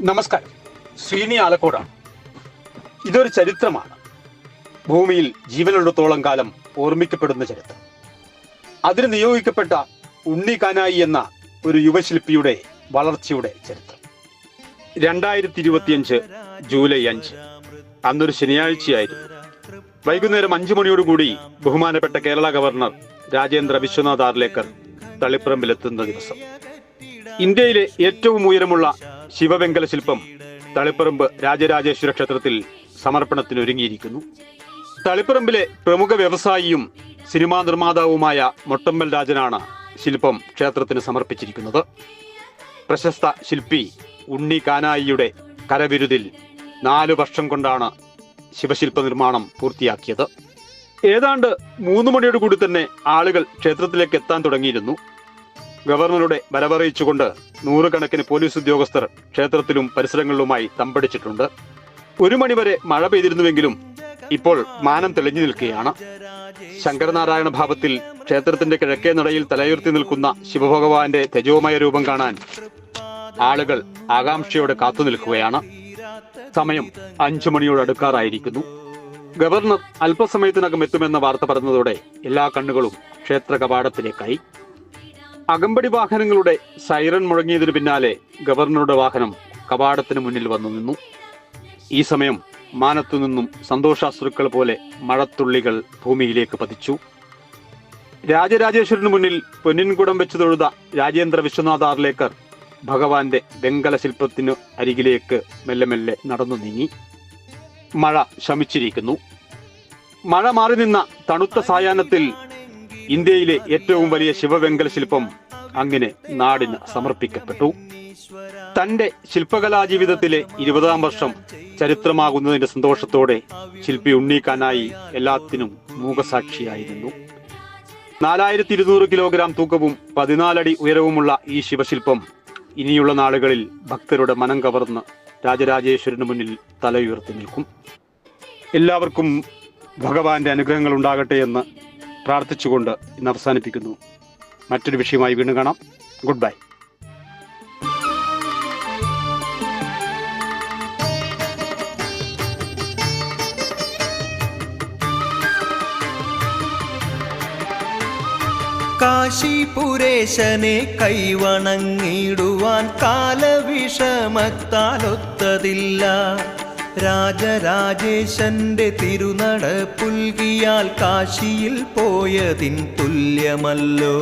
നമസ്കാരം. ശ്രീനി ആലക്കോടാണ്. ഇതൊരു ചരിത്രമാണ്. ഭൂമിയിൽ ജീവനുള്ളിടത്തോളം കാലം ഓർമ്മിക്കപ്പെടുന്ന ചരിത്രം. അതിന് നിയോഗിക്കപ്പെട്ട ഉണ്ണി കാനായി എന്ന ഒരു യുവശില്പിയുടെ വളർച്ചയുടെ ചരിത്രം. രണ്ടായിരത്തി ഇരുപത്തിയഞ്ച് ജൂലൈ അഞ്ച് അന്നൊരു ശനിയാഴ്ചയായിരുന്നു. വൈകുന്നേരം അഞ്ചു മണിയോടുകൂടി ബഹുമാനപ്പെട്ട കേരള ഗവർണർ രാജേന്ദ്ര വിശ്വനാഥ് ആർലേക്കർ തളിപ്പറമ്പിലെത്തുന്ന ദിവസം. ഇന്ത്യയിലെ ഏറ്റവും ഉയരമുള്ള ശിവവെങ്കല ശില്പം തളിപ്പറമ്പ് രാജരാജേശ്വര ക്ഷേത്രത്തിൽ സമർപ്പണത്തിന് ഒരുങ്ങിയിരിക്കുന്നു തളിപ്പറമ്പിലെ പ്രമുഖ വ്യവസായിയും സിനിമാ നിർമ്മാതാവുമായ മൊട്ടമ്മൽ രാജനാണ് ശില്പം ക്ഷേത്രത്തിന് സമർപ്പിച്ചിരിക്കുന്നത്. പ്രശസ്ത ശില്പി ഉണ്ണി കാനായിയുടെ കരവിരുതിൽ നാലു വർഷം കൊണ്ടാണ് ശിവശില്പ നിർമ്മാണം പൂർത്തിയാക്കിയത്. ഏതാണ്ട് മൂന്ന് മണിയോടുകൂടി തന്നെ ആളുകൾ ക്ഷേത്രത്തിലേക്ക് എത്താൻ തുടങ്ങിയിരുന്നു. ഗവർണറുടെ വരവറിയിച്ചുകൊണ്ട് നൂറുകണക്കിന് പോലീസ് ഉദ്യോഗസ്ഥർ ക്ഷേത്രത്തിലും പരിസരങ്ങളിലുമായി തമ്പടിച്ചിട്ടുണ്ട്. ഒരു മണിവരെ മഴ പെയ്തിരുന്നുവെങ്കിലും ഇപ്പോൾ മാനം തെളിഞ്ഞു നിൽക്കുകയാണ്. ശങ്കരനാരായണ ഭാവത്തിൽ ക്ഷേത്രത്തിന്റെ കിഴക്കേ നടയിൽ തലയുർത്തി നിൽക്കുന്ന ശിവഭഗവാന്റെ തേജോമയ രൂപം കാണാൻ ആളുകൾ ആകാംക്ഷയോടെ കാത്തു നിൽക്കുകയാണ്. സമയം അഞ്ചു മണിയോട് അടുക്കാറായിരിക്കുന്നു. ഗവർണർ അല്പസമയത്തിനകം എത്തുമെന്ന വാർത്ത പറഞ്ഞതോടെ എല്ലാ കണ്ണുകളും ക്ഷേത്ര കവാടത്തിലേക്കായി. അകമ്പടി വാഹനങ്ങളുടെ സൈറൺ മുഴങ്ങിയതിനു പിന്നാലെ ഗവർണറുടെ വാഹനം കവാടത്തിന് മുന്നിൽ വന്നു നിന്നു. ഈ സമയം മാനത്തു നിന്നും സന്തോഷാശ്രുക്കൾ പോലെ മഴത്തുള്ളികൾ ഭൂമിയിലേക്ക് പതിച്ചു. രാജരാജേശ്വരന് മുന്നിൽ പൊന്നിൻകുടം വെച്ച് തൊഴുത രാജേന്ദ്ര വിശ്വനാഥ് ആർലേക്കർ ഭഗവാന്റെ വെങ്കല ശില്പത്തിനു അരികിലേക്ക് മെല്ലെ മെല്ലെ നടന്നു നീങ്ങി. മഴ ശമിച്ചിരിക്കുന്നു. മഴ മാറി നിന്ന തണുത്ത സായാഹ്നത്തിൽ ഇന്ത്യയിലെ ഏറ്റവും വലിയ ശിവവെങ്കല ശില്പം അങ്ങനെ നാടിന് സമർപ്പിക്കപ്പെട്ടു. തന്റെ ശില്പകലാ ജീവിതത്തിലെ ഇരുപതാം വർഷം ചരിത്രമാകുന്നതിന്റെ സന്തോഷത്തോടെ ശില്പി ഉണ്ണീക്കാനായി എല്ലാത്തിനും മൂകസാക്ഷിയായിരുന്നു. നാലായിരത്തി ഇരുന്നൂറ് കിലോഗ്രാം തൂക്കവും പതിനാലടി ഉയരവുമുള്ള ഈ ശിവശില്പം ഇനിയുള്ള നാളുകളിൽ ഭക്തരുടെ മനം കവർന്ന് രാജരാജേശ്വരന് മുന്നിൽ തലയുയർത്തി നിൽക്കും. എല്ലാവർക്കും ഭഗവാന്റെ അനുഗ്രഹങ്ങൾ ഉണ്ടാകട്ടെ എന്ന് പ്രാർത്ഥിച്ചുകൊണ്ട് ഇന്ന് അവസാനിപ്പിക്കുന്നു. മറ്റൊരു വിഷയമായി വീണ്ടും കാണാം. ഗുഡ് ബൈ കാശിപുരേശനെ കൈവണങ്ങിടുവാൻ കാലവിഷമത്താലൊത്തതില്ല. രാജരാജേശന്റെ തിരുനട പുൽകിയാൽ കാശിയിൽ പോയതിൻ തുല്യമല്ലോ.